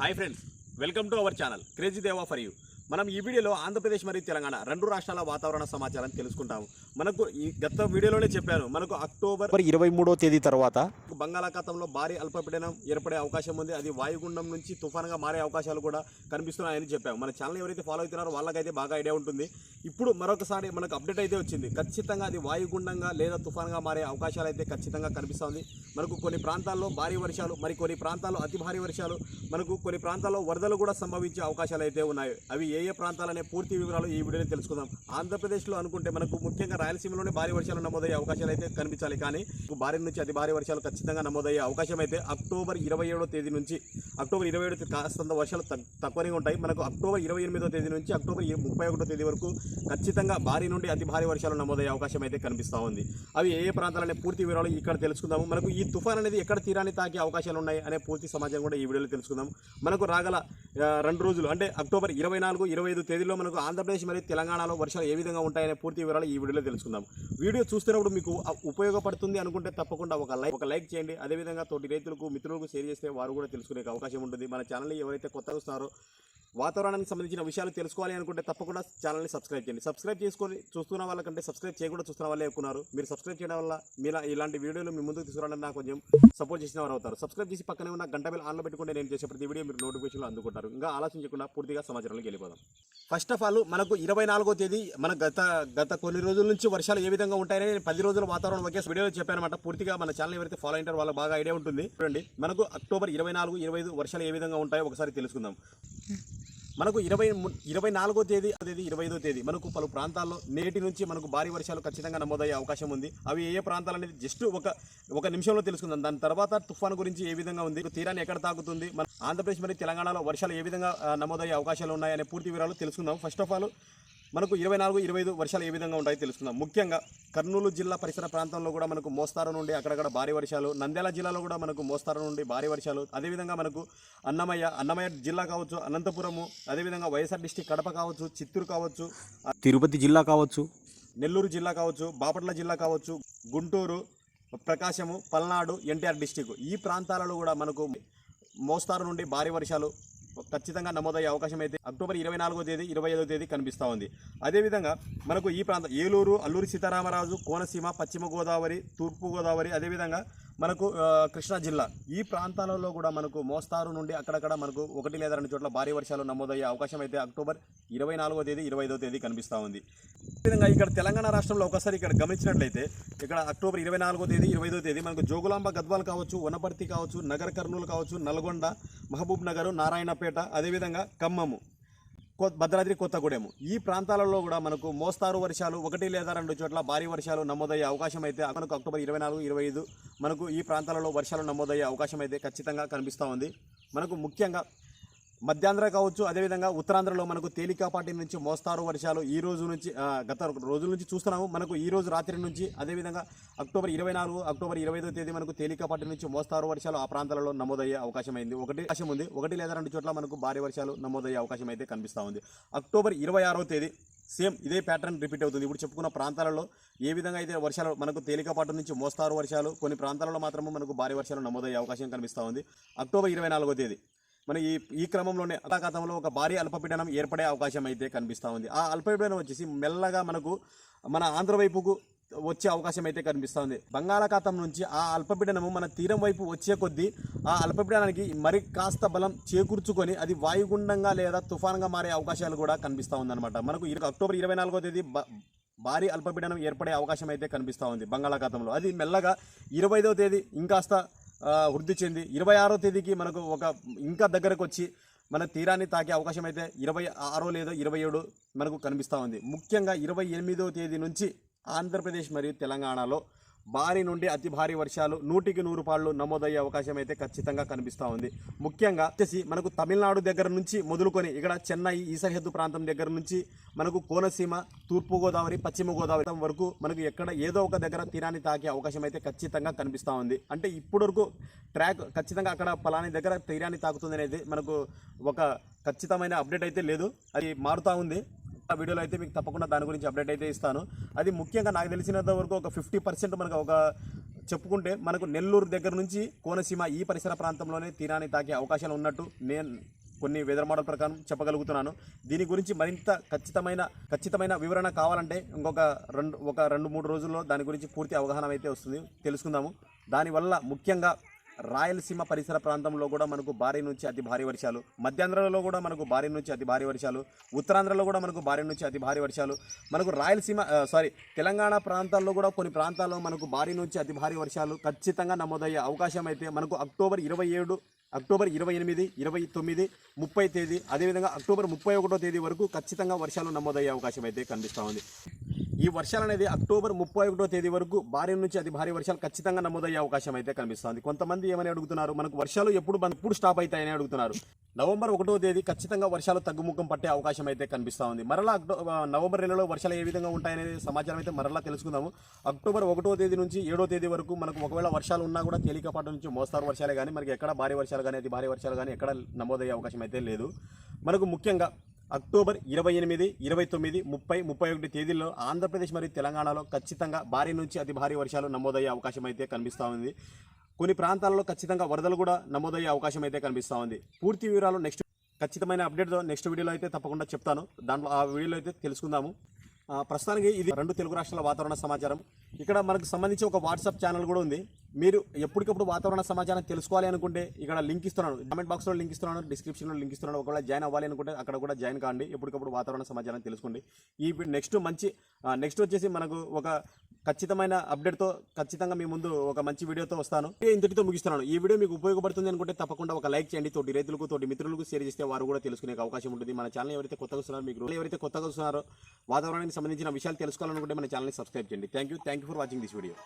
Hi friends welcome to our channel crazy Deva for you. మనం ఈ వీడియోలో ఆంధ్రప్రదేశ్ మరియు తెలంగాణ రెండు రాష్ట్రాల వాతావరణ సమాచారం తెలుసుకుంటాము. మనకు ఈ గత వీడియోలోనే చెప్పాను మనకు అక్టోబర్ ఇరవై మూడో తేదీ తర్వాత బంగాళాఖాతంలో భారీ అల్పపీడనం ఏర్పడే అవకాశం ఉంది. అది వాయుగుండం నుంచి తుఫాన్గా మారే అవకాశాలు కూడా కనిపిస్తున్నాయని చెప్పాము. మన ఛానల్ ఎవరైతే ఫాలో అవుతున్నారో వాళ్ళకైతే బాగా ఐడియా ఉంటుంది. ఇప్పుడు మరొకసారి మనకు అప్డేట్ అయితే వచ్చింది. ఖచ్చితంగా అది వాయుగుండంగా లేదా తుఫాన్గా మారే అవకాశాలు అయితే ఖచ్చితంగా కనిపిస్తుంది. మనకు కొన్ని ప్రాంతాల్లో భారీ వర్షాలు మరి కొన్ని ప్రాంతాల్లో అతి భారీ వర్షాలు మనకు కొన్ని ప్రాంతాల్లో వరదలు కూడా సంభవించే అవకాశాలు అయితే ఉన్నాయి. అవి ఏ ఏ ప్రాంతాలనే పూర్తి వివరాలు ఈ వీడియోని తెలుసుకుందాం. ఆంధ్రప్రదేశ్లో అనుకుంటే మనకు ముఖ్యంగా రాయలసీమలోనే భారీ వర్షాలు నమోదయ్యే అవకాశాలు అయితే కనిపించాలి. కానీ భారీ నుంచి అతి భారీ వర్షాలు ఖచ్చితంగా నమోదయ్యే అవకాశం అయితే అక్టోబర్ ఇరవై ఏడో తేదీ నుంచి అక్టోబర్ ఇరవై ఏడు కాస్తంత వర్షాలు తక్కువనే ఉంటాయి. మనకు అక్టోబర్ ఇరవై ఎనిమిదో తేదీ నుంచి అక్టోబర్ ముప్పై ఒకటో తేదీ వరకు ఖచ్చితంగా భారీ నుండి అతి భారీ వర్షాలు నమోదయ్యే అవకాశం అయితే కనిపిస్తూ ఉంది. అవి ఏ ఏ ప్రాంతాలనే పూర్తి వివరాలు ఇక్కడ తెలుసుకుందాము. మనకు ఈ తుఫాన్ అనేది ఎక్కడ తీరాన్ని తాకే అవకాశాలు ఉన్నాయి అనే పూర్తి సమాచారం కూడా ఈ వీడియోలో తెలుసుకుందాం మనకు రాగల రెండు రోజులు అంటే అక్టోబర్ ఇరవై నాలుగు ఇరవై ఐదు తేదీలో మనకు ఆంధ్రప్రదేశ్ మరియు తెలంగాణలో వర్షాలు ఏ విధంగా ఉంటాయనే పూర్తి వివరాలు ఈ వీడియోలో తెలుసుకుందాం వీడియో చూస్తున్నప్పుడు మీకు ఉపయోగపడుతుంది అనుకుంటే తప్పకుండా ఒక లైక్ ఒక లైక్ చేయండి. అదేవిధంగా తోటి రైతులకు మిత్రులకు షేర్ చేస్తే వారు కూడా తెలుసుకునే అవకాశం ఉంటుంది. మన ఛానల్ ఎవరైతే కొత్తగా వస్తారో వాతావరణానికి సంబంధించిన విషయాలు తెలుసుకోవాలి అనుకుంటే తప్పకుండా ఛానల్ని సబ్స్క్రైబ్ చేయండి. సబ్స్క్రైబ్ చేసుకొని చూస్తున్న వాళ్ళకంటే సబ్స్క్రైబ్ చేయకుండా చూస్తున్న వాళ్ళే ఎక్కున్నారు మీరు సబ్స్క్రైబ్ చేయడం వల్ల మీరు ఇలాంటి వీడియోలు మీ ముందుకు తీసుకురావడానికి నాకు కొంచెం సపోర్ట్ చేసిన వారు అవుతారు. సబ్స్క్రైబ్ చేసి పక్కనే ఉన్న గంట బిల్ ఆన్లో పెట్టుకుంటే నేను చేసే ప్రతి వీడియో మీరు నోటిఫికేషన్లు అందుకుంటారు. ఇంకా ఆలోచించకుండా పూర్తిగా సమాచారంలోకి వెళ్ళిపోదాం. ఫస్ట్ ఆఫ్ ఆల్ మనకు ఇరవై నాలుగో తేదీ మన గత గత కొన్ని రోజుల నుంచి వర్షాలు ఏ విధంగా ఉంటాయని నేను పది రోజుల వాతావరణం ఒకే వీడియోలో చెప్పానమాట పూర్తిగా మన ఛానల్ ఎవరైతే ఫాలో అయ్యారో వాళ్ళకి బాగా ఐడియా ఉంటుంది. చూడండి మనకు అక్టోబర్ ఇరవై నాలుగు ఇరవై ఐదు వర్షాలు ఏ విధంగా ఉంటాయో ఒకసారి తెలుసుకుందాం. మనకు ఇరవై ఇరవై నాలుగో తేదీ తేదీ ఇరవై ఐదో తేదీ. మనకు పలు ప్రాంతాల్లో నేటి నుంచి మనకు భారీ వర్షాలు ఖచ్చితంగా నమోదయ్యే అవకాశం ఉంది. అవి ఏ ప్రాంతాలు అనేది జస్ట్ ఒక ఒక నిమిషంలో తెలుసుకుందాం. దాని తర్వాత తుఫాను గురించి ఏ విధంగా ఉంది? తీరాన్ని ఎక్కడ తాకుతుంది? మన ఆంధ్రప్రదేశ్ మరియు తెలంగాణలో వర్షాలు ఏ విధంగా నమోదయ్యే అవకాశాలు ఉన్నాయనే పూర్తి వివరాలు తెలుసుకుందాం. ఫస్ట్ ఆఫ్ ఆల్ మనకు ఇరవై నాలుగు ఇరవై ఐదు వర్షాలు ఏ విధంగా ఉంటాయో తెలుసుకుందాం. ముఖ్యంగా కర్నూలు జిల్లా పరిసర ప్రాంతంలో కూడా మనకు మోస్తారు నుండి అక్కడక్కడ భారీ వర్షాలు నంద్యాల జిల్లాలో కూడా మనకు మోస్తారు నుండి భారీ వర్షాలు. అదేవిధంగా మనకు అన్నమయ్య అన్నమయ్య జిల్లా కావచ్చు అనంతపురము అదేవిధంగా వైఎస్ఆర్ డిస్టిక్ కడప కావచ్చు చిత్తూరు కావచ్చు తిరుపతి జిల్లా కావచ్చు నెల్లూరు జిల్లా కావచ్చు బాపట్ల జిల్లా కావచ్చు గుంటూరు ప్రకాశము పల్నాడు ఎన్టీఆర్ డిస్టిక్ ఈ ప్రాంతాలలో కూడా మనకు మోస్తారు నుండి భారీ వర్షాలు ఖచ్చితంగా నమోదయ్యే అవకాశం అయితే అక్టోబర్ ఇరవై నాలుగో తేదీ ఇరవై ఐదో తేదీ కనిపిస్తూ ఉంది. అదేవిధంగా మనకు ఈ ప్రాంతం ఏలూరు అల్లూరి సీతారామరాజు కోనసీమ పశ్చిమ గోదావరి తూర్పు గోదావరి అదేవిధంగా మనకు కృష్ణా జిల్లా ఈ ప్రాంతాలలో కూడా మనకు మోస్తారు నుండి అక్కడక్కడ మనకు ఒకటి లేదా రెండు చోట్ల భారీ వర్షాలు నమోదయ్యే అవకాశం అయితే అక్టోబర్ ఇరవై నాలుగో తేదీ ఇరవై ఐదో తేదీ కనిపిస్తూ ఉంది. అదేవిధంగా ఇక్కడ తెలంగాణ రాష్ట్రంలో ఒకసారి ఇక్కడ గమనించినట్లయితే ఇక్కడ అక్టోబర్ ఇరవై నాలుగో తేదీ ఇరవై ఐదో తేదీ మనకు జోగులాంబ గద్వాల్ కావచ్చు వనపర్తి కావచ్చు నగర కర్నూలు కావచ్చు నల్గొండ మహబూబ్ నగర్ నారాయణపేట అదేవిధంగా ఖమ్మము కో భద్రాద్రి కొత్తగూడెం ఈ ప్రాంతాలలో కూడా మనకు మోస్తారు వర్షాలు ఒకటి లేదా రెండు చోట్ల భారీ వర్షాలు నమోదయ్యే అవకాశం అయితే మనకు అక్టోబర్ ఇరవై నాలుగు ఇరవై ఐదు మనకు ఈ ప్రాంతాలలో వర్షాలు నమోదయ్యే అవకాశం అయితే ఖచ్చితంగా కనిపిస్తూ ఉంది. మనకు ముఖ్యంగా మధ్యాంధ్ర కావచ్చు అదేవిధంగా ఉత్తరాంధ్రలో మనకు తేలికపాటి నుంచి మోస్తారు వర్షాలు ఈ రోజు నుంచి గత రోజుల నుంచి చూస్తున్నాము. మనకు ఈ రోజు రాత్రి నుంచి అదేవిధంగా అక్టోబర్ ఇరవై నాలుగు అక్టోబర్ ఇరవై ఐదో తేదీ మనకు తేలికపాటి నుంచి మోస్తారు వర్షాలు ఆ ప్రాంతాలలో నమోదయ్యే అవకాశం అయింది ఒకటి అవకాశం ఉంది. ఒకటి లేదా రెండు చోట్ల మనకు భారీ వర్షాలు నమోదయ్యే అవకాశం అయితే కనిపిస్తూ ఉంది. అక్టోబర్ ఇరవై ఆరో తేదీ సేమ్ ఇదే ప్యాటర్న్ రిపీట్ అవుతుంది. ఇప్పుడు చెప్పుకున్న ప్రాంతాలలో ఏ విధంగా అయితే వర్షాలు మనకు తేలికపాటు నుంచి మోస్తారు వర్షాలు కొన్ని ప్రాంతాలలో మాత్రమే మనకు భారీ వర్షాలు నమోదయ్యే అవకాశం కనిపిస్తూ ఉంది. అక్టోబర్ ఇరవై నాలుగో తేదీ మన ఈ ఈ క్రమంలోనే అకాతంలో ఒక భారీ అల్పపీడనం ఏర్పడే అవకాశం అయితే కనిపిస్తూ ఉంది. ఆ అల్పపీడనం వచ్చేసి మెల్లగా మనకు మన ఆంధ్ర వైపుకు వచ్చే అవకాశం అయితే కనిపిస్తూ ఉంది. బంగాళాఖాతం నుంచి ఆ అల్పపీడనము మన తీరం వైపు వచ్చే కొద్దీ ఆ అల్పపీడనానికి మరి కాస్త బలం చేకూర్చుకొని అది వాయుగుండంగా లేదా తుఫాన్గా మారే అవకాశాలు కూడా కనిపిస్తూ ఉందన్నమాట. మనకు ఇరు- అక్టోబర్ ఇరవై నాలుగో తేదీ భారీ అల్పపీడనం ఏర్పడే అవకాశం అయితే కనిపిస్తూ ఉంది బంగాళాఖాతంలో. అది మెల్లగా ఇరవైదో తేదీ ఇంకాస్త వృద్ధి చెంది ఇరవై ఆరో తేదీకి మనకు ఒక ఇంకా దగ్గరకు వచ్చి మన తీరాన్ని తాకే అవకాశం అయితే ఇరవై ఆరో లేదా ఇరవై ఏడు మనకు కనిపిస్తూ ఉంది. ముఖ్యంగా ఇరవై ఎనిమిదో తేదీ నుంచి ఆంధ్రప్రదేశ్ మరియు తెలంగాణలో భారీ నుండి అతి భారీ వర్షాలు నూటికి నూరు పాళ్ళు నమోదయ్యే అవకాశం అయితే ఖచ్చితంగా కనిపిస్తూ ఉంది. ముఖ్యంగా వచ్చేసి మనకు తమిళనాడు దగ్గర నుంచి మొదలుకొని ఇక్కడ చెన్నై ఈ సరిహద్దు ప్రాంతం దగ్గర నుంచి మనకు కోనసీమ తూర్పు గోదావరి పశ్చిమ గోదావరి వరకు మనకు ఎక్కడ ఏదో ఒక దగ్గర తీరాన్ని తాకే అవకాశం అయితే ఖచ్చితంగా కనిపిస్తూ ఉంది. అంటే ఇప్పటి వరకు ట్రాక్ ఖచ్చితంగా అక్కడ పలాని దగ్గర తీరాన్ని తాకుతుంది అనేది మనకు ఒక ఖచ్చితమైన అప్డేట్ అయితే లేదు. అది మారుతూ ఉంది. ఆ వీడియోలో అయితే మీకు తప్పకుండా దాని గురించి అప్డేట్ అయితే ఇస్తాను. అది ముఖ్యంగా నాకు తెలిసినంత వరకు ఒక ఫిఫ్టీ పర్సెంట్ మనకు ఒక చెప్పుకుంటే మనకు నెల్లూరు దగ్గర నుంచి కోనసీమ ఈ పరిసర ప్రాంతంలోనే తీరాన్ని తాకే అవకాశాలు ఉన్నట్టు నేను కొన్ని వెదర్ మోడల్ ప్రకారం చెప్పగలుగుతున్నాను. దీని గురించి మరింత ఖచ్చితమైన ఖచ్చితమైన వివరణ కావాలంటే ఇంకొక రెండు ఒక రెండు మూడు రోజుల్లో దాని గురించి పూర్తి అవగాహన అయితే వస్తుంది. తెలుసుకుందాము. దానివల్ల ముఖ్యంగా రాయలసీమ పరిసర ప్రాంతంలో కూడా మనకు భారీ నుంచి అతి భారీ వర్షాలు మధ్యాంధ్రలో కూడా మనకు భారీ నుంచి అతి భారీ వర్షాలు ఉత్తరాంధ్రలో కూడా మనకు భారీ నుంచి అతి భారీ వర్షాలు మనకు రాయలసీమ సారీ తెలంగాణ ప్రాంతాల్లో కూడా కొన్ని ప్రాంతాల్లో మనకు భారీ నుంచి అతి భారీ వర్షాలు ఖచ్చితంగా నమోదయ్యే అవకాశం అయితే మనకు అక్టోబర్ ఇరవై ఏడు అక్టోబర్ ఇరవై ఎనిమిది ఇరవై తొమ్మిది ముప్పై తేదీ అదేవిధంగా అక్టోబర్ ముప్పై ఒకటో తేదీ వరకు ఖచ్చితంగా వర్షాలు నమోదయ్యే అవకాశం అయితే కనిపిస్తూ ఉంది. ఈ వర్షాలు అనేది అక్టోబర్ ముప్పై ఒకటో తేదీ వరకు భారీ నుంచి అతి భారీ వర్షాలు ఖచ్చితంగా నమోదయ్యే అవకాశం అయితే కనిపిస్తుంది కొంతమంది ఏమని అడుగుతున్నారు? మనకు వర్షాలు ఎప్పుడు ఎప్పుడు స్టాప్ అవుతాయని అడుగుతున్నారు. నవంబర్ ఒకటో తేదీ ఖచ్చితంగా వర్షాలు తగ్గుముఖం పట్టే అవకాశం అయితే కనిపిస్తూ ఉంది. మరలా అక్టో నవంబర్ నెలలో వర్షాలు ఏ విధంగా ఉంటాయనేది సమాచారం అయితే మరలా తెలుసుకుందాము. అక్టోబర్ ఒకటో తేదీ నుంచి ఏడో తేదీ వరకు మనకు ఒకవేళ వర్షాలు ఉన్నా కూడా తేలికపాటి నుంచి మోస్తారు వర్షాలే కానీ మనకి ఎక్కడ భారీ వర్షాలు కానీ అతి భారీ వర్షాలు కానీ ఎక్కడ నమోదయ్యే అవకాశం అయితే లేదు. మనకు ముఖ్యంగా అక్టోబర్ ఇరవై ఎనిమిది ఇరవై తొమ్మిది ముప్పై ముప్పై ఒకటి తేదీల్లో ఆంధ్రప్రదేశ్ మరియు తెలంగాణలో ఖచ్చితంగా భారీ నుంచి అతి భారీ వర్షాలు నమోదయ్యే అవకాశం అయితే కనిపిస్తూ ఉంది. కొన్ని ప్రాంతాలలో ఖచ్చితంగా వరదలు కూడా నమోదయ్యే అవకాశం అయితే కనిపిస్తూ ఉంది. పూర్తి వివరాలు నెక్స్ట్ ఖచ్చితమైన అప్డేట్తో నెక్స్ట్ వీడియోలో అయితే తప్పకుండా చెప్తాను. దాంట్లో ఆ వీడియోలో అయితే తెలుసుకుందాము. ప్రస్తుతానికి ఇది రెండు తెలుగు రాష్ట్రాల వాతావరణ సమాచారం. ఇక్కడ మనకు సంబంధించి ఒక వాట్సాప్ ఛానల్ కూడా ఉంది. మీరు ఎప్పటికప్పుడు వాతావరణ సమాచారం తెలుసుకోవాలి అనుకుంటే ఇక్కడ లింక్ ఇస్తున్నాను. కామెంట్ బాక్స్లో లింక్ ఇస్తున్నాను. డిస్క్రిప్షన్లో లింక్ ఇస్తున్నాను. ఒకవేళ జాయిన్ అవ్వాలి అనుకుంటే అక్కడ కూడా జాయిన్ కాండి. ఎప్పటికప్పుడు వాతావరణ సమాచారం తెలుసుకోండి. ఈ నెక్స్ట్ మంచి నెక్స్ట్ వచ్చేసి మనకు ఒక ఖచ్చితమైన అప్డేట్తో ఖచ్చితంగా మీ ముందు ఒక మంచి వీడియోతో వస్తాను. ఇంతటితో ముగిస్తున్నాను. ఈ వీడియో మీకు ఉపయోగపడుతుంది అనుకుంటే తప్పకుండా ఒక లైక్ చేయండి. తోటి రైతులకు తోటి మిత్రులకు షేర్ చేస్తే వారు కూడా తెలుసుకునే అవకాశం ఉంటుంది. మన ఛానల్ ఎవరైతే కొత్తగా వస్తున్నారో మీకు ఎవరైతే కొత్తగా వస్తున్నారో వాతావరణానికి సంబంధించిన విషయాలు తెలుసుకోవాలనుకుంటే మన ఛానల్ని సబ్స్క్రైబ్ చేయండి. Thank you thank you for watching this video